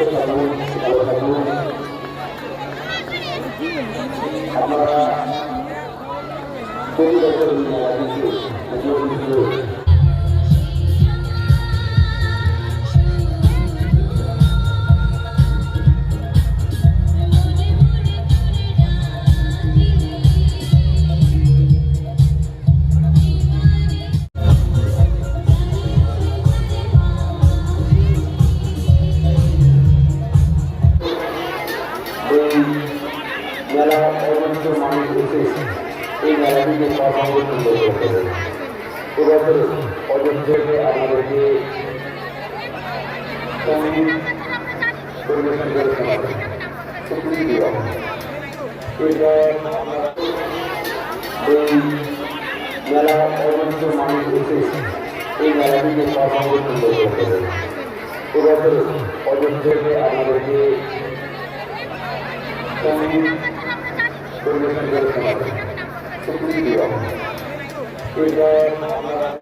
থাকুন ভালো থাকুন আপনারা প্রতি বছর এই মেলাটিকে নিয়মিত এই মেলা অজন্ত মানুষ এসে এই মেলাটিকে সর্বাঙ্গ সুন্দর করতে হবে এবছর অযোধ্যাকে আমাদেরকে সংগীত পরিবেশন করে শোনাবে এই মেলা অজন্ত মানুষ এসে এই মেলাটিকে সর্বাঙ্গ সুন্দর করতে হবে এবছর অযোধ্যাকে আমাদেরকে পরিবেশন করে